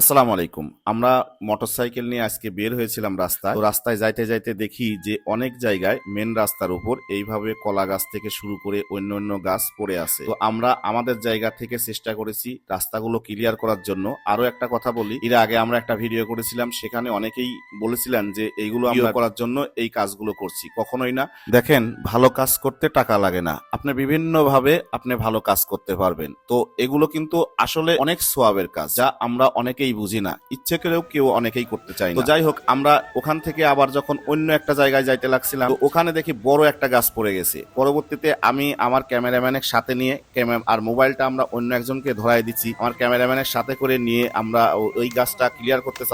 আসসালামু আলাইকুম। আমরা মোটরসাইকেল নিয়ে আজকে বের হয়েছিলাম রাস্তায়। তো রাস্তায় যাইতে যাইতে দেখি যে অনেক জায়গায় মেন রাস্তার উপর এইভাবে কলা গাছ থেকে শুরু করে অন্য অন্য গাছ পড়ে আছে। তো আমরা আমাদের জায়গা থেকে চেষ্টা করেছি রাস্তাগুলো ক্লিয়ার করার জন্য। আরও একটা কথা বলি এর আগে আমরা একটা ভিডিও করেছিলাম সেখানে অনেকেই বলেছিলেন যে এইগুলো আমরা করার জন্য এই কাজগুলো করছি। কখনোই না। দেখেন ভালো কাজ করতে টাকা লাগে না। আপনি বিভিন্ন ভাবে আপনি ভালো কাজ করতে পারবেন। তো এগুলো কিন্তু আসলে অনেক সোয়াবের কাজ যা আমরা অনেকেই বুঝি না। ইচ্ছে করেও কেউ অনেকেই করতে চায় তো যাই হোক, আমরা ওখান থেকে আবার যখন অন্য একটা জায়গায় যাইতে লাগছিলাম ওখানে দেখি বড় একটা গাছ পড়ে গেছে। পরবর্তীতে আমি আমার ক্যামেরাম্যানের সাথে নিয়ে আর মোবাইলটা আমরা অন্য একজনকে ধরাই দিচ্ছি। আমার ক্যামেরাম্যানের সাথে করে নিয়ে আমরা ওই গাছটা ক্লিয়ার করতে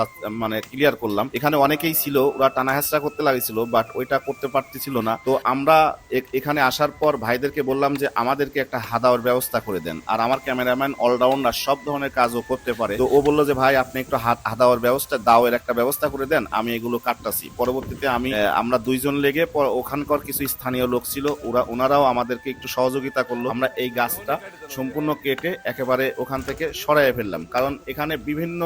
মানে ক্লিয়ার করলাম। এখানে অনেকেই ছিল, ওরা টানা করতে লাগছিল বাট ওইটা করতে পারতেছিল না। তো আমরা এখানে আসার পর ভাইদেরকে বললাম যে, আমাদেরকে একটা হাদাওয়ার ব্যবস্থা করে দেন। আর আমার ক্যামেরাম্যান অলরাউন্ডার সব ধরনের কাজও করতে পারে। তো ও বলল যে, ভাই আপনি একটু হাত হাদাওয়ার ব্যবস্থা, দাওয়ের একটা ব্যবস্থা করে দেন, আমি এগুলো কাটতাছি। পরবর্তীতে আমি আমরা দুইজন লেগে ওখানকার কিছু স্থানীয় লোক ছিল, ওরা, ওনারাও আমাদেরকে একটু সহযোগিতা করল। আমরা এই গাছটা সম্পূর্ণ কেটে একেবারে ওখান থেকে সরাই ফেললাম। কারণ এখানে বিভিন্ন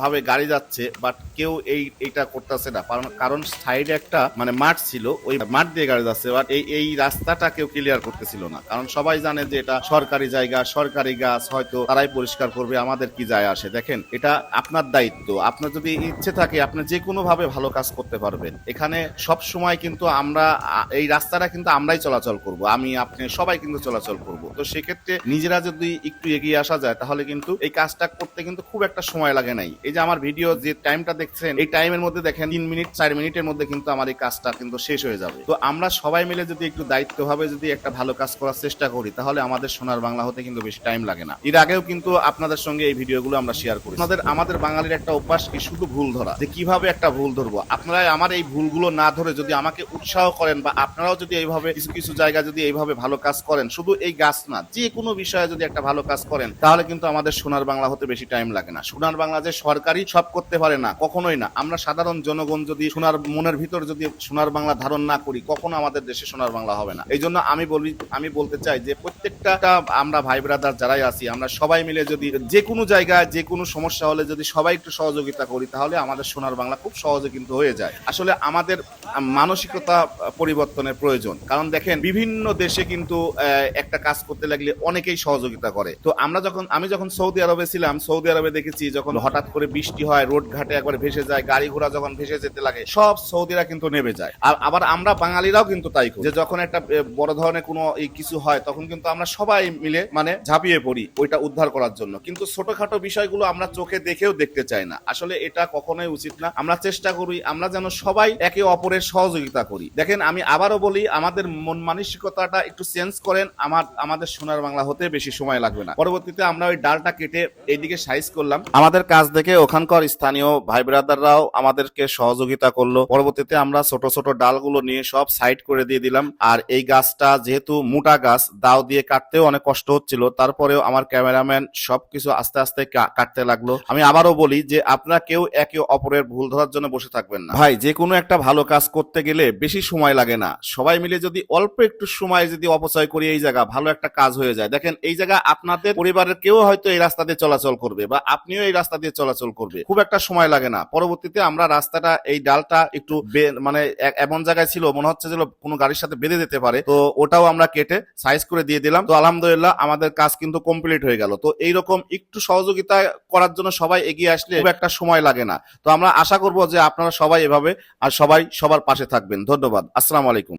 ভাবে গাড়ি যাচ্ছে বাট কেউ এই, এইটা করতেছে না। কারণ কারণ সাইডে একটা মানে মাঠ ছিল, ওই মাঠ দিয়ে গাড়ি যাচ্ছে বাট এই এই রাস্তাটা কেউ ক্লিয়ার করতেছিল না। কারণ সবাই জানে যে এটা সরকারি জায়গা, সরকারি গাছ, হয়তো তারাই পরিষ্কার করবে, আমাদের কি যায় আসে। দেখেন, এটা আপনার দায়িত্ব। আপনার যদি ইচ্ছে থাকে, আপনি যে কোনো ভাবে ভালো কাজ করতে পারবেন। এখানে সব সময় কিন্তু আমরা এই রাস্তাটা কিন্তু আমরাই চলাচল করব। আমি, আপনি, সবাই কিন্তু চলাচল করব। তো সেক্ষেত্রে নিজেরা যদি একটু এগিয়ে আসা যায়, তাহলে কিন্তু এই কাজটা করতে কিন্তু খুব একটা সময় লাগে নাই। এই যে আমার ভিডিও, যে টাইমটা দেখছেন, এই টাইমের মধ্যে দেখেন, তিন মিনিট, চার মিনিটের মধ্যে কিন্তু আমার এই কাজটা কিন্তু শেষ হয়ে যাবে। তো আমরা সবাই মিলে যদি একটু দায়িত্বভাবে যদি একটা ভালো কাজ করার চেষ্টা করি, তাহলে আমাদের সোনার বাংলা হতে কিন্তু বেশি টাইম লাগে না। এর আগেও কিন্তু আপনাদের সঙ্গে এই ভিডিওগুলো আমরা শেয়ার করি আমাদের আমাদের বাঙালির একটা অভ্যাস কি? শুধু ভুল ধরা। যে কীভাবে একটা ভুল ধরবো? আপনারা আমার এই ভুলগুলো না ধরে যদি আমাকে উৎসাহ করেন বা আপনারাও যদি এইভাবে কিছু কিছু জায়গা যদি এইভাবে ভালো কাজ করেন, শুধু এই গাছ না, যে কোনো বিষয়ে যদি একটা ভালো কাজ করেন, তাহলে কিন্তু আমাদের সোনার বাংলা হতে বেশি টাইম লাগে না। সোনার বাংলা যে সরকারি সব করতে পারে না, কখনোই না। আমরা সাধারণ জনগণ যদি সোনার, মনের ভিতর যদি সোনার বাংলা ধারণ না করি, কখনো আমাদের দেশে সোনার বাংলা হবে না। এই জন্য আমি বলি, আমি বলতে চাই যে প্রত্যেকটা আমরা ভাই ব্রাদার যারাই আছি, আমরা সবাই মিলে যদি যে কোনো জায়গায়, যে কোনো সমস্যা হলে যদি সবাই একটু সহযোগিতা করি, তাহলে আমাদের সোনার বাংলা খুব সহজে কিন্তু হয়ে যায়। আসলে আমাদের মানসিকতা পরিবর্তনের প্রয়োজন। কারণ দেখেন, বিভিন্ন দেশে কিন্তু একটা কাজ করতে লাগলে অনেকেই সহযোগিতা করে। তো আমরা যখন, আমি যখন সৌদি আরবে ছিলাম, সৌদি আরবে দেখেছি যখন হঠাৎ করে বৃষ্টি হয়, রোড ঘাটে একবার ভেসে যায়, গাড়ি ঘোড়া যখন ভেসে যেতে লাগে, সব সৌদিরা কিন্তু নেমে যায়। আর আবার আমরা বাঙালিরাও কিন্তু তাই করি। যে যখন একটা বড় ধরনের কোনো কিছু হয়, তখন কিন্তু আমরা সবাই মিলে মানে ঝাঁপিয়ে পড়ি, ওইটা উদ্ধার করার জন্য। কিন্তু ছোটখাটো বিষয়গুলো আমরা চোখে দেখেও দেখতে চাই না। আসলে এটা কখনোই উচিত না। আমরা চেষ্টা করি, আমরা যেন সবাই একে অপরের সহযোগিতা করি। দেখেন, আমি আবারও বলি, আমাদের মন মানসিকতাটা একটু চেঞ্জ করেন। আমার, আমাদের সোনার বাংলা হতে বেশি সময় লাগবে না। পরবর্তীতে আমরা ওই ডালটা কেটে এইদিকে সাইজ করলাম। আমাদের কাজ দেখে ওখানকার স্থানীয় ভাই ব্রাদাররাও আমাদেরকে সহযোগিতা করল। পরবর্তীতে আমরা ছোট ছোট ডালগুলো নিয়ে সব সাইড করে দিয়ে দিলাম। আর এই গাছটা যেহেতু মোটা গাছ, দাও দিয়ে কাটতেও অনেক কষ্ট হচ্ছিল। তারপরেও আমার ক্যামেরাম্যান সবকিছু আস্তে আস্তে কাটতে লাগল। আমি আবারও বলি যে আপনারা কেউ একে অপরের ভুল ধরার জন্য বসে থাকবেন না। ভাই যে কোনো একটা ভালো কাজ করতে গেলে বেশি সময় লাগে না। সবাই মিলে যদি অল্প একটু সময় যদি অপচয় করি এই জায়গা ভালো একটা কাজ হয়ে যায়। দেখেন এই জায়গা আপনাদের পরিবারের কেউ হয়তো এই রাস্তা দিয়ে চলাচল করবে বা আপনিও এই রাস্তা দিয়ে চলাচল করবে। খুব একটা সময় লাগে না। পরবর্তীতে আমরা রাস্তাটা এই ডালটা একটু মানে এমন জায়গায় ছিল মনে হচ্ছে যে কোনো গাড়ির সাথে বেঁধে যেতে পারে। তো ওটাও আমরা কেটে সাইজ করে দিয়ে দিলাম। তো আলহামদুলিল্লাহ আমাদের কাজ কিন্তু কমপ্লিট হয়ে গেল। তো এইরকম একটু সহযোগিতা করার জন্য সবাই এগিয়ে আসলে একটা সময় লাগে না। তো আমরা আশা করব যে আপনারা সবাই এভাবে আর সবাই সবার পাশে থাকবেন। ধন্যবাদ। আসসালাম আলাইকুম।